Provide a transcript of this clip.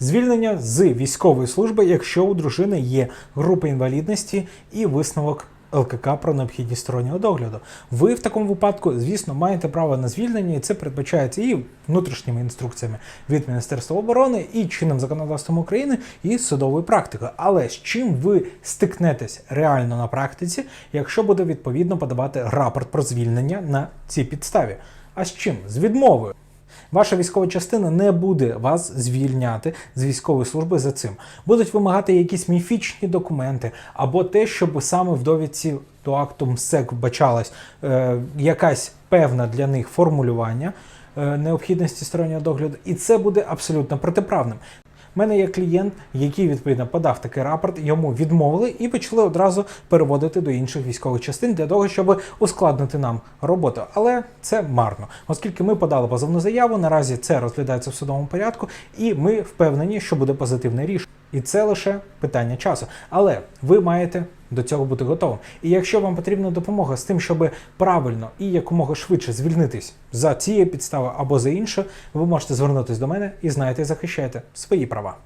Звільнення з військової служби, якщо у дружини є група інвалідності і висновок ЛКК про необхідність стороннього догляду. Ви в такому випадку, звісно, маєте право на звільнення, і це передбачається і внутрішніми інструкціями від Міністерства оборони, і чинним законодавством України, і судовою практикою. Але з чим ви стикнетесь реально на практиці, якщо буде відповідно подавати рапорт про звільнення на цій підставі? А з чим? З відмовою. Ваша військова частина не буде вас звільняти з військової служби за цим. Будуть вимагати якісь міфічні документи, або те, щоб саме в довідці до акту МСЕК вбачалась е, якась певна для них формулювання е, необхідності стороннього догляду, і це буде абсолютно протиправним. У мене є клієнт, який відповідно подав такий рапорт, йому відмовили і почали одразу переводити до інших військових частин для того, щоб ускладнити нам роботу. Але це марно, оскільки ми подали позовну заяву. Наразі це розглядається в судовому порядку, і ми впевнені, що буде позитивне рішення. І це лише питання часу. Але ви маєте до цього бути готовим. І якщо вам потрібна допомога з тим, щоб правильно і якомога швидше звільнитись за цією підставою або за іншою, ви можете звернутися до мене і знаєте, захищаєте свої права.